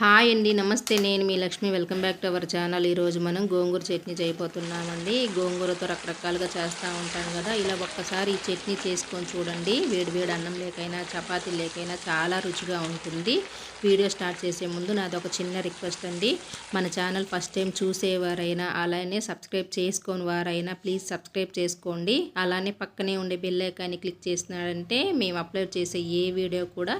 Hi అండి నమస్తే. నేను మీ Lakshmi. Welcome back to our channel. ఈరోజు మనం గోంగూర చట్నీ చేయబోతున్నామండి. గోంగూరతో రకరకాలుగా చేస్తూ ఉంటాం కదా. ఇలా ఒక్కసారి ఈ చట్నీ చేసుకొని చూడండి. వేడి వేడి అన్నం లేకైనా చపాతీ లేకైనా చాలా రుచిగా ఉంటుంది. వీడియో స్టార్ట్ చేసే ముందు నాది ఒక చిన్న రిక్వెస్ట్ అండి. మన ఛానల్ ఫస్ట్ టైం చూసేవారైనా అలానే సబ్స్క్రైబ్ చేసుకొని వారైనా ప్లీజ్ సబ్స్క్రైబ్ చేసుకోండి. అలానే పక్కనే ఉండే బెల్ ఐకాన్ని క్లిక్ చేసినారంటే మేము అప్లోడ్ చేసే ఏ వీడియో కూడా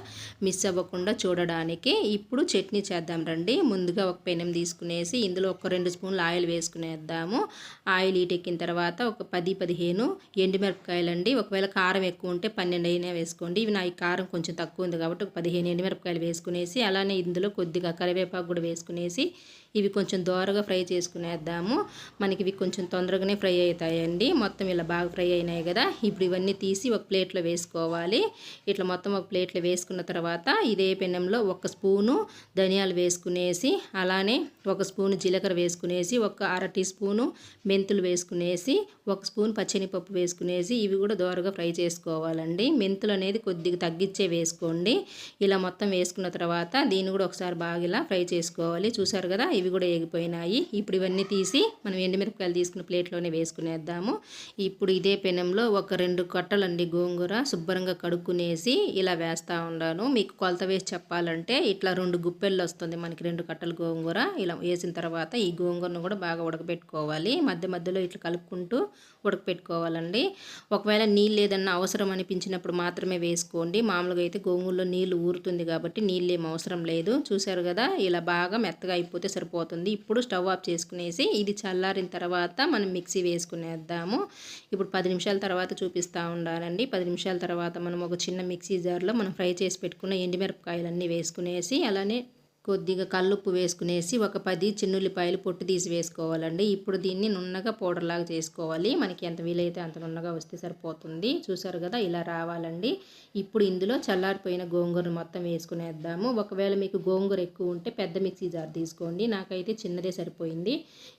మిస్ అవ్వకుండా చూడడానికి ఇప్పుడు చట్నీ చేద్దాం రండి. ముందుగా ఒక పెనం తీసుకునేసి ఇందులో ఒక రెండు స్పూన్లు ఆయిల్ వేసుకునేద్దాము. ఆయిల్ ఈటెక్కిన తర్వాత ఒక పది పదిహేను ఎండుమిరపకాయలు అండి ఒకవేళ కారం ఎక్కువ ఉంటే పన్నెండు అయినా వేసుకోండి. ఇవి నా ఈ కారం కొంచెం తక్కువ ఉంది కాబట్టి ఒక పదిహేను ఎండుమిరపకాయలు వేసుకునేసి అలానే ఇందులో కొద్దిగా కరివేపాకు కూడా వేసుకునేసి ఇవి కొంచెం దోరగా ఫ్రై చేసుకునేద్దాము. మనకి ఇవి కొంచెం తొందరగానే ఫ్రై అవుతాయండి. మొత్తం ఇలా బాగా ఫ్రై అయినాయి కదా. ఇప్పుడు ఇవన్నీ తీసి ఒక ప్లేట్లో వేసుకోవాలి. ఇట్లా మొత్తం ఒక ప్లేట్లో వేసుకున్న తర్వాత ఇదే పెనంలో ఒక స్పూను ధనియాలు వేసుకునేసి అలానే ఒక స్పూను జీలకర్ర వేసుకునేసి ఒక అర టీ స్పూను మెంతులు వేసుకునేసి ఒక స్పూన్ పచ్చనిపప్పు వేసుకునేసి ఇవి కూడా దోరగా ఫ్రై చేసుకోవాలండి. మెంతులు అనేది కొద్దిగా తగ్గించే వేసుకోండి. ఇలా మొత్తం వేసుకున్న తర్వాత దీన్ని కూడా ఒకసారి బాగా ఇలా ఫ్రై చేసుకోవాలి. చూసారు కదా ఇవి కూడా ఎగిపోయినాయి ఇప్పుడు ఇవన్నీ తీసి మనం ఎండుమిరపకాయలు తీసుకున్న ప్లేట్లోనే వేసుకునేద్దాము. ఇప్పుడు ఇదే పెనంలో ఒక రెండు కట్టలండి గోంగూర శుభ్రంగా కడుక్కునేసి ఇలా వేస్తూ ఉన్నాను. మీకు కొలత వేసి చెప్పాలంటే ఇట్లా రెండు గుప్పెల్లో వస్తుంది. మనకి రెండు కట్టలు గోంగూర. ఇలా వేసిన తర్వాత ఈ గోంగూరను కూడా బాగా ఉడకబెట్టుకోవాలి. మధ్య మధ్యలో ఇట్లా కలుపుకుంటూ ఉడకపెట్టుకోవాలండి ఒకవేళ నీళ్ళు ఏదన్నా అవసరం అనిపించినప్పుడు మాత్రమే వేసుకోండి. మామూలుగా అయితే గోంగూరలో నీళ్ళు ఊరుతుంది కాబట్టి నీళ్ళు ఏం అవసరం లేదు. చూశారు కదా? ఇలా బాగా మెత్తగా అయిపోతే సరిపోతుంది. ఇప్పుడు స్టవ్ ఆఫ్ చేసుకునేసి ఇది చల్లారిన తర్వాత మనం మిక్సీ వేసుకునేద్దాము. ఇప్పుడు పది నిమిషాల తర్వాత చూపిస్తూ ఉండాలండి. పది నిమిషాల తర్వాత మనం ఒక చిన్న మిక్సీ జార్లో మనం ఫ్రై చేసి పెట్టుకున్న ఎండుమిరపకాయలన్నీ వేసుకునేసి అలానే కొద్దిగా కల్లుప్పు వేసుకునేసి ఒక పది చిన్నుల్లిపాయలు పొట్టు తీసి వేసుకోవాలండి. ఇప్పుడు దీన్ని నున్నగా పౌడర్లాగా చేసుకోవాలి. మనకి ఎంత వీలైతే అంత నున్నగా వస్తే సరిపోతుంది. చూసారు కదా ఇలా రావాలండి. ఇప్పుడు ఇందులో చల్లారిపోయిన గోంగూరను మొత్తం వేసుకునేద్దాము. ఒకవేళ మీకు గోంగూర ఎక్కువ ఉంటే పెద్ద మిక్సీ జార్ తీసుకోండి. నాకైతే చిన్నదే సరిపోయింది.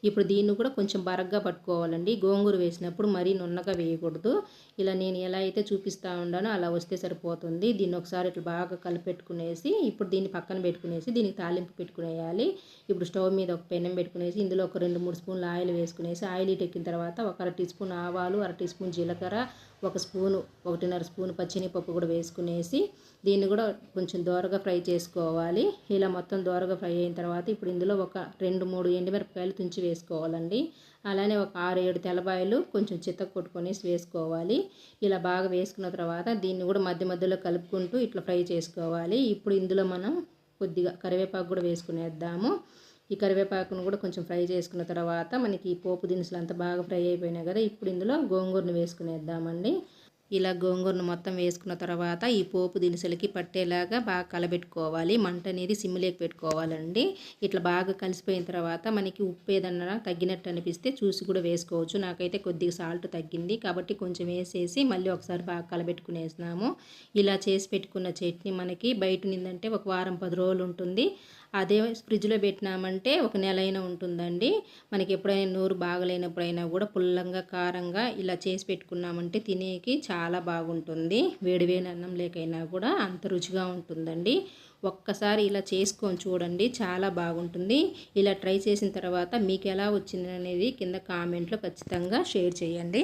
ఇప్పుడు దీన్ని కూడా కొంచెం బరగ్గా పట్టుకోవాలండి. గోంగూర వేసినప్పుడు మరీ నున్నగా వేయకూడదు. ఇలా నేను ఎలా అయితే చూపిస్తూ ఉండానో అలా వస్తే సరిపోతుంది. దీన్ని ఒకసారి ఇట్లా బాగా కలిపెట్టుకునేసి ఇప్పుడు దీన్ని పక్కన పెట్టుకునేసి దీనికి తాలింపు పెట్టుకునేయాలి. ఇప్పుడు స్టవ్ మీద ఒక పెనం పెట్టుకునేసి ఇందులో ఒక రెండు మూడు స్పూన్లు ఆయిల్ వేసుకునేసి ఆయిల్ ఎక్కిన తర్వాత ఒక అర టీ స్పూన్ ఆవాలు అర టీ స్పూన్ జీలకర్ర ఒక స్పూను ఒకటిన్నర స్పూన్ పచ్చినిపప్పు కూడా వేసుకునేసి దీన్ని కూడా కొంచెం దోరగా ఫ్రై చేసుకోవాలి. ఇలా మొత్తం దోరగా ఫ్రై అయిన తర్వాత ఇప్పుడు ఇందులో ఒక రెండు మూడు ఎండుమిరపకాయలు తుంచి వేసుకోవాలండి. అలానే ఒక ఆరు ఏడు తెల్లబాయలు కొంచెం చిత్త కొట్టుకొనేసి వేసుకోవాలి. ఇలా బాగా వేసుకున్న తర్వాత దీన్ని కూడా మధ్య మధ్యలో కలుపుకుంటూ ఇట్లా ఫ్రై చేసుకోవాలి. ఇప్పుడు ఇందులో మనం కొద్దిగా కరివేపాకు కూడా వేసుకునేద్దాము. ఈ కరివేపాకును కూడా కొంచెం ఫ్రై చేసుకున్న తర్వాత మనకి ఈ పోపు దినుసులు అంతా బాగా ఫ్రై అయిపోయినాయి కదా ఇప్పుడు ఇందులో గోంగూరను వేసుకునేద్దామండి. ఇలా గోంగూరను మొత్తం వేసుకున్న తర్వాత ఈ పోపు దినుసులకి పట్టేలాగా బాగా కలబెట్టుకోవాలి. మంట అనేది సిమ్లోకి పెట్టుకోవాలండి. ఇట్లా బాగా కలిసిపోయిన తర్వాత మనకి ఉప్పు ఏదన్నా తగ్గినట్టు అనిపిస్తే చూసి కూడా వేసుకోవచ్చు. నాకైతే కొద్దిగా సాల్ట్ తగ్గింది కాబట్టి కొంచెం వేసేసి మళ్ళీ ఒకసారి బాగా కలబెట్టుకునేసినాము ఇలా చేసి పెట్టుకున్న చట్నీ మనకి బయట నిందంటే ఒక వారం పది రోజులు ఉంటుంది. అదే ఫ్రిడ్జ్లో పెట్టినామంటే ఒక నెల అయినా ఉంటుందండి. మనకి ఎప్పుడైనా నోరు బాగలేనప్పుడైనా కూడా పుల్లంగా కారంగా ఇలా చేసి పెట్టుకున్నామంటే తినేకి చాలా బాగుంటుంది. వేడివేడి అన్నం లేకైనా కూడా అంత రుచిగా ఉంటుందండి. ఒక్కసారి ఇలా చేసుకొని చూడండి చాలా బాగుంటుంది. ఇలా ట్రై చేసిన తర్వాత మీకు ఎలా వచ్చింది అనేది కింద కామెంట్లో ఖచ్చితంగా షేర్ చేయండి.